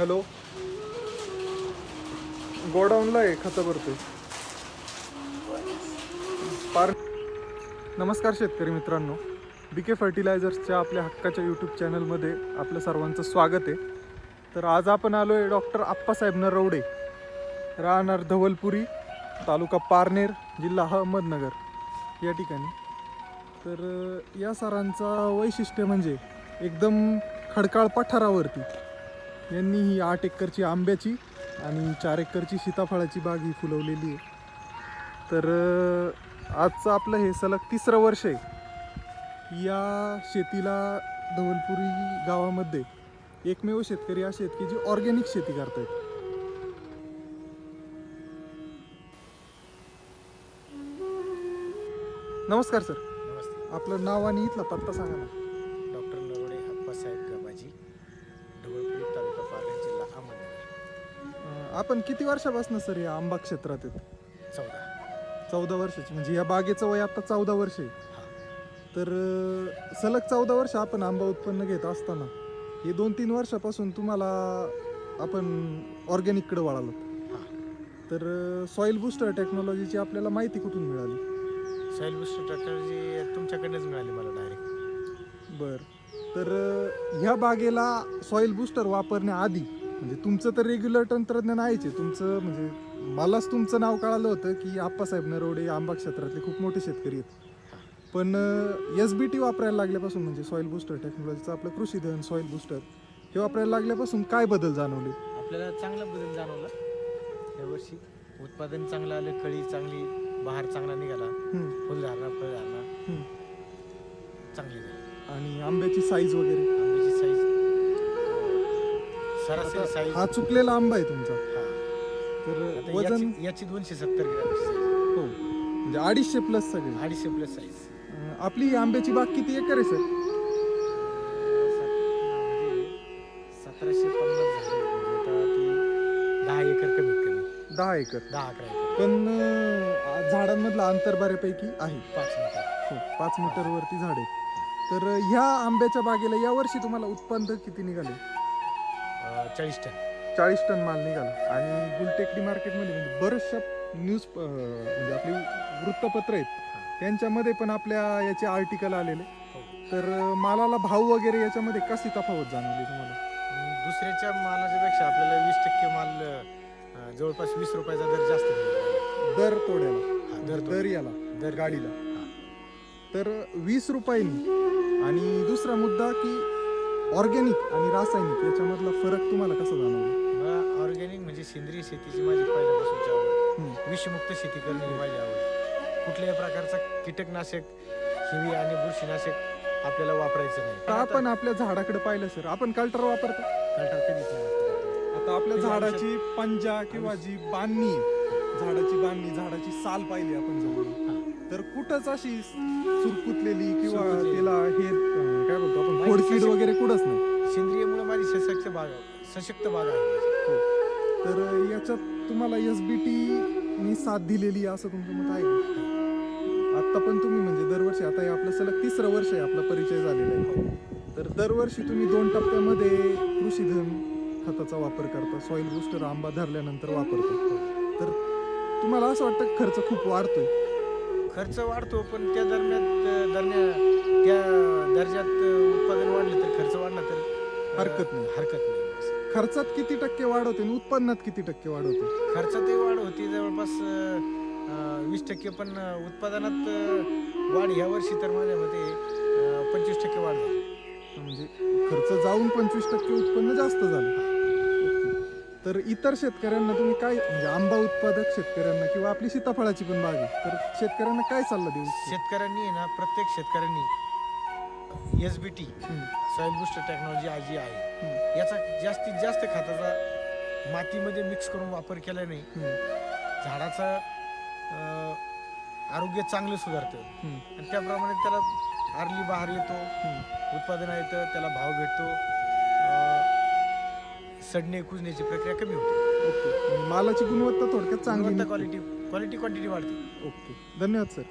Hello. गोडाऊनला आहे खतं भरतोय. पार नमस्कार शेतकरी मित्रांनो. बी के फर्टिलायझर्सच्या आपल्या हक्काच्या यूट्यूब चॅनलमध्ये आपलं सर्वांचं स्वागत आहे. तर आज आपण आलो आहे डॉक्टर आप्पासाहेब नरवडे. राहणार धवलपुरी तालुका पारनेर जिल्हा अहमदनगर. या ठिकाणी. तर या सरांचा वैशिष्ट्य म्हणजे एकदम खडकाळ पठारावरती. यांनी ही आठ एकरची आंब्याची आणि चार एकरची सीताफळाची बाग ही फुलवलेली आहे. तर आजचं आपलं हे सलग तिसरं वर्ष आहे. या शेतीला धवलपुरी गावामध्ये एकमेव शेतकरी असे आहेत की जे ऑर्गॅनिक शेती करतायत. नमस्कार सर. आपलं नाव आणि इथला पत्ता सांगा ना. ढवळपुरी तालुका जिल्हा अहमदनगर अं, आपण किती वर्षापासून सर या आंबा क्षेत्रात आहेत? चौदा. चौदा वर्षाची. म्हणजे या बागेचं वय आता चौदा वर्ष आहे. हा. तर अं, सलग चौदा वर्ष आपण आंबा उत्पन्न घेत असताना हे दोन तीन वर्षापासून तुम्हाला आपण ऑर्गॅनिककडे वळालो. हा. तर सॉईल बुस्टर टेक्नॉलॉजीची आपल्याला माहिती कुठून मिळाली? सॉईल बुस्टर टेक्नॉलॉजी तुमच्याकडनंच मिळाली मला डायरेक्ट बर. तर ह्या बागेला सॉईल बुस्टर वापरण्याआधी म्हणजे तुमचं तर रेग्युलर तंत्रज्ञान आहेच आहे. तुमचं म्हणजे मलाच तुमचं नाव कळालं होतं की आप्पासाहेब नरोडे आंबा क्षेत्रातले खूप मोठे शेतकरी आहेत. पण एस बी टी वापरायला लागल्यापासून म्हणजे सॉईल बुस्टर टेक्नॉलॉजीचं आपलं कृषी धन सॉईल बुस्टर हे वापरायला लागल्यापासून काय बदल जाणवले? आपल्याला चांगला बदल जाणवला. यावर्षी उत्पादन चांगलं आलं कळी चांगली बहार चांगला निघाला. फुलधारणा फळधारणा. चांगली झाली. आणि आंब्याची साईज वगैरे. आंब्याची साईज सरासरी आता साईज हा चुकलेला आंबा आहे तुमचा. तर वजन याची- याची दोनशे सत्तर ग्रॅमची साईज हो. म्हणजे अडीचशे प्लस सगळे. अडीचशे प्लस साईज अं, आपली ही आंब्याची बाग किती एकर आहे सर? सतराशे पन्नास झाले. म्हणजे आता ती दहा एकर कमीत कमी. दहा एकर. दहा अकरा एकर. पण अं, झाडांमधलं अंतर बऱ्यापैकी आहे. पाच मीटर. हो पाच मीटरवरती झाड आहेत. तर ह्या आंब्याच्या बागेला यावर्षी तुम्हाला उत्पन्न किती निघाले चाळीस टन चाळीस टन माल निघाला आणि गुलटेकडी मार्केटमध्ये म्हणजे बऱ्याचशा न्यूज म्हणजे आपली वृत्तपत्र आहेत त्यांच्यामध्ये पण आपल्या याचे आर्टिकल आलेले हो. तर अं, मालाला भाव वगैरे याच्यामध्ये कशी तफावत जाणवली तुम्हाला दुसऱ्याच्या मालाच्या पेक्षा आपल्याला वीस टक्के माल अं, जवळपास वीस रुपयाचा दर जास्त मिळाला. दर तोड्याला हा, दर दर. याला दर गाडीला हा. तर वीस रुपयांनी आणि दुसरा मुद्दा की ऑर्गॅनिक आणि रासायनिक याच्यामधला फरक तुम्हाला कसा जाणवला? मला ऑर्गॅनिक म्हणजे सेंद्रिय शेतीची माझी पहिल्यापासूनची आवड. विषमुक्त शेती करणे ही माझी आवड. कुठल्याही प्रकारचा कीटकनाशक हिवी आणि बुरशीनाशक आपल्याला वापरायचं नाही. तर आपण आपल्या झाडाकडे पाहिलं सर. आपण कल्टर वापरतो? कल्टर कधीच नाही वापरायचं. आता आपल्या झाडाची पंजा किंवा जी बांधणी आहे, झाडाची बांधणी झाडाची साल पाहिली आपण जवळ तर कुठंच अशी सुरकुतलेली किंवा सुरकुतलेली. त्याला हे अं, काय बोलतो आपण माहिती खोडकीड वगैरे कुठंच नाही सेंद्रियमुळे माझी सशक्त बाग सशक्त बाग आहे माझी. तर याच्यात तुम्हाला एस बी टी साथ दिलेली आहे असं तुमचं मत आहे का? आता पण तुम्ही म्हणजे दरवर्षी आता हे आपलं सलग तिसरं वर्ष आहे आपला परिचय झालेला आहे तर दरवर्षी तुम्ही दोन टप्प्यामध्ये कृषीधन खताचा वापर करता सॉईल बुस्टर आंबा धरल्यानंतर वापरता तर तुम्हाला असं वाटतं की खर्च खूप वाढतोय खर्च वाढतो पण त्या दरम्यान दरम्यान त्या दर्जात उत्पादन वाढलं तर खर्च वाढला तर हरकत नाही. हरकत नाही. खर्चात किती टक्के वाढ होते आणि उत्पन्नात किती टक्के वाढ होते खर्चातही वाढ होती जवळपास वीस टक्के पण उत्पादनात वाढ ह्या वर्षी तर माझ्या मते पंचवीस टक्के वाढ झाली म्हणजे खर्च जाऊन पंचवीस टक्के उत्पन्न जास्त झालं. तर इतर शेतकऱ्यांना तुम्ही काय म्हणजे आंबा उत्पादक शेतकऱ्यांना किंवा आपली सीताफळाची पण बाग आहे तर शेतकऱ्यांना काय सल्ला देऊ? शेतकऱ्यांनी आहे ना प्रत्येक शेतकऱ्यांनी S B T soil booster technology आज जी आहे याचा जास्तीत जास्त खताचा मातीमध्ये मिक्स करून वापर केल्याने झाडाचं आरोग्य चांगलं सुधारतं. आणि त्याप्रमाणे त्याला आरली बहार येतो. उत्पादन येतं त्याला भाव भेटतो. सडणे कुजण्याची प्रक्रिया कमी होते. ओके. मालाची गुणवत्ता थोडक्यात चांगली. क्वालिटी क्वालिटी क्वांटिटी वाढते. ओके. धन्यवाद सर